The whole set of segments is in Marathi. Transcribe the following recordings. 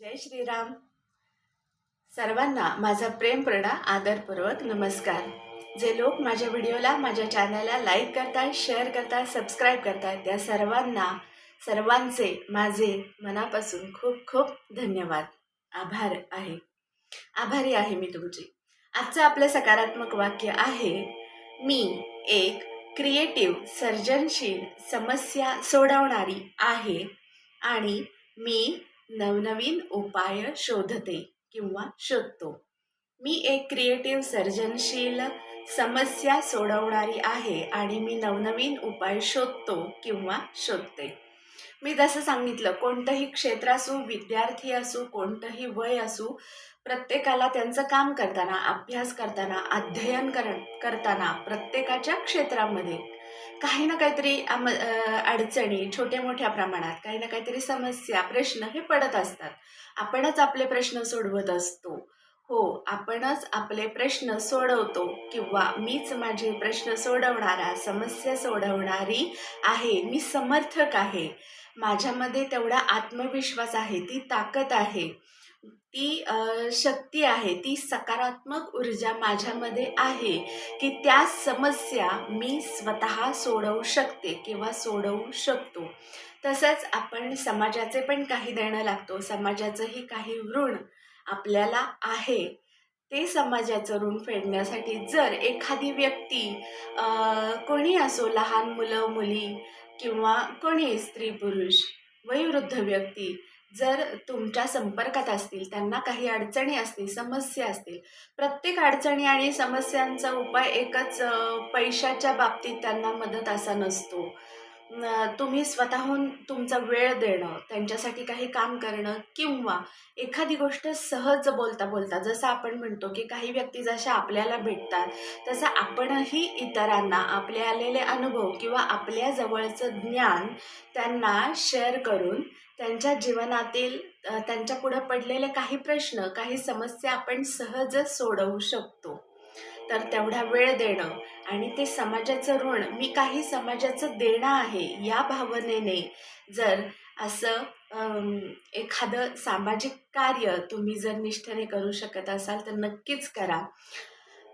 जय श्रीराम. सर्वांना माझा प्रेमपूर्ण आदरपूर्वक नमस्कार. जे लोक माझ्या व्हिडिओला माझ्या चॅनलला लाईक करतात शेअर करतात सबस्क्राईब करतात त्या सर्वांना सर्वांचे माझे मनापासून खूप खूप धन्यवाद. आभार आहे. आभारी आहे मी तुमची. आजचं आपलं सकारात्मक वाक्य आहे मी एक क्रिएटिव्ह सर्जनशील समस्या सोडवणारी आहे आणि मी नवनवीन उपाय शोधते किंवा शोधतो. मी एक क्रिएटिव्ह सर्जनशील समस्या सोडवणारी आहे आणि मी नवनवीन उपाय शोधतो किंवा शोधते. मी जसं सांगितलं कोणतंही क्षेत्र असू विद्यार्थी असू कोणतंही वय असू प्रत्येकाला त्यांचं काम करताना अभ्यास करताना अध्ययन कर करताना प्रत्येकाच्या क्षेत्रामध्ये काही ना काहीतरी अडचणी छोट्या मोठ्या प्रमाणात काही ना काहीतरी समस्या प्रश्न हे पडत असतात. आपणच आपले प्रश्न सोडवत असतो. हो आपणच आपले प्रश्न सोडवतो किंवा मीच माझे प्रश्न सोडवणारा समस्या सोडवणारी आहे मी समर्थक आहे. माझ्यामध्ये तेवढा आत्मविश्वास आहे ती ताकद आहे. ती अ, शक्ती आहे ती सकारात्मक ऊर्जा माझ्यामध्ये आहे की त्या समस्या मी स्वतः सोडवू शकते किंवा सोडवू शकतो. तसंच आपण समाजाचे पण काही देणं लागतो समाजाचंही काही ऋण आपल्याला आहे. ते समाजाचं ऋण फेडण्यासाठी जर एखादी व्यक्ती अ, कोणी असो लहान मुलं मुली किंवा कोणी स्त्री पुरुष वयोवृद्ध व्यक्ती जर तुमच्या संपर्कात असतील त्यांना काही अडचणी असतील समस्या असतील प्रत्येक अडचणी आणि समस्यांचा उपाय एकच पैशाच्या बाबतीत त्यांना मदत असा नसतो. तुम्ही स्वतःहून तुमचा वेळ देणं त्यांच्यासाठी काही काम करणं किंवा एखादी गोष्ट सहज बोलता बोलता जसं आपण म्हणतो की काही व्यक्ती जशा आपल्याला भेटतात तसं आपणही इतरांना आपले आलेले अनुभव किंवा आपल्या जवळचं ज्ञान त्यांना शेअर करून त्यांच्या जीवनातील त्यांच्या पुढं पडलेले काही प्रश्न काही समस्या आपण सहज सोडवू शकतो. तर तेवढा वेळ देणं आणि ते समाजाचं ऋण मी काही समाजाचं देणं आहे या भावनेने जर असं एखादं सामाजिक कार्य तुम्ही जर निष्ठेने करू शकत असाल तर नक्कीच करा.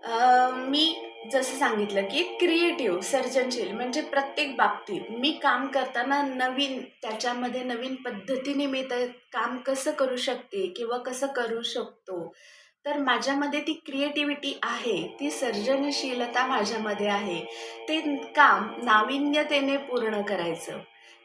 मी जसं सांगितलं की क्रिएटिव्ह सर्जनशील म्हणजे प्रत्येक बाबतीत. मी काम करताना नवीन त्याच्यामध्ये नवीन पद्धतीने मी ते काम कसं करू शकते किंवा कसं करू शकतो. तर माझ्यामध्ये ती क्रिएटिव्हिटी आहे ती सर्जनशीलता माझ्यामध्ये आहे. ते काम नाविन्यतेने पूर्ण करायचं.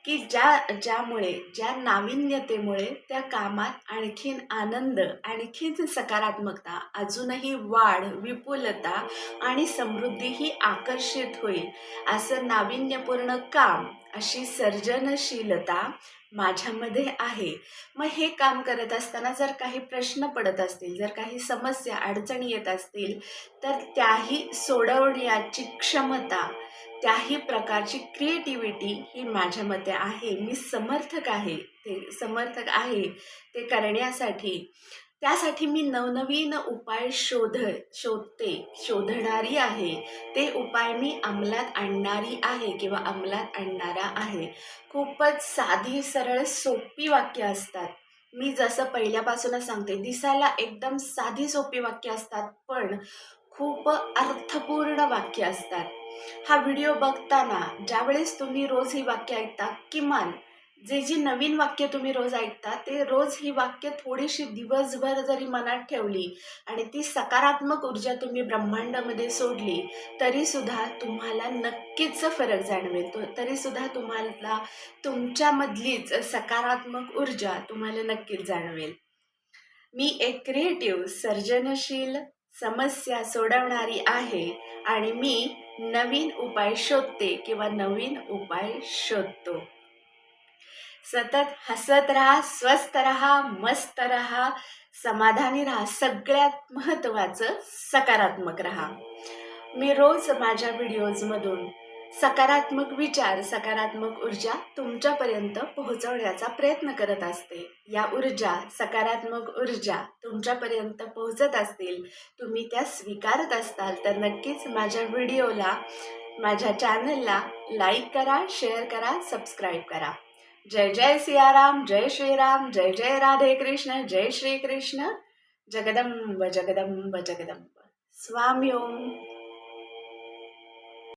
की ज्या ज्यामुळे ज्या नाविन्यतेमुळे त्या कामात आणखीन आनंद आणखीन सकारात्मकता अजूनही वाढ विपुलता आणि समृद्धीही आकर्षित होईल. असं नाविन्यपूर्ण काम अशी सर्जनशीलता माझ्यामध्ये आहे. मग हे काम करत असताना जर काही प्रश्न पडत असतील जर काही समस्या अडचणी येत असतील तर त्याही सोडवण्याची क्षमता त्याही प्रकारची क्रिएटिव्हिटी ही माझ्या मते आहे. मी समर्थक आहे. ते समर्थक आहे. ते करण्यासाठी. त्यासाठी मी नवनवीन उपाय शोध शोधते शोधणारी आहे. ते उपाय मी अंमलात आणणारी आहे किंवा अंमलात आणणारा आहे. खूपच साधी सरळ सोपी वाक्य असतात. मी जसं पहिल्यापासूनच सांगते दिसायला एकदम साधी सोपी वाक्य असतात पण खूप अर्थपूर्ण वाक्य असतात. हा व्हिडिओ बघताना ज्यावेळेस तुम्ही रोज ही वाक्य ऐकता किमान जे जी नवीन वाक्य तुम्ही रोज ऐकता ते रोज ही वाक्य थोडीशी दिवसभर जरी मनात ठेवली आणि ती सकारात्मक ऊर्जा तुम्ही ब्रह्मांडामध्ये सोडली तरीसुद्धा तुम्हाला नक्कीच फरक जाणवेल. तो तरीसुद्धा तुम्हाला तुमच्यामधलीच सकारात्मक ऊर्जा तुम्हाला नक्कीच जाणवेल. मी एक क्रिएटिव्ह सर्जनशील समस्या सोडवणारी आहे आणि मी नवीन उपाय शोधते किंवा नवीन उपाय शोधतो. सतत हसत राहा स्वस्थ राहा मस्त राहा समाधानी राहा सगळ्यात महत्त्वाचं सकारात्मक राहा. मी रोज माझ्या व्हिडिओजमधून सकारात्मक विचार सकारात्मक ऊर्जा तुमच्यापर्यंत पोहोचवण्याचा प्रयत्न करत असते. या ऊर्जा सकारात्मक ऊर्जा तुमच्यापर्यंत पोहोचत असतील तुम्ही त्या स्वीकारत असताल तर नक्कीच माझ्या व्हिडिओला माझ्या चॅनलला लाईक करा शेअर करा सबस्क्राईब करा. जय जय सियाराम जय श्रीराम जय जय राधे कृष्ण जय श्री कृष्ण. जगदंब जगदंब जगदंब. स्वामी ओम.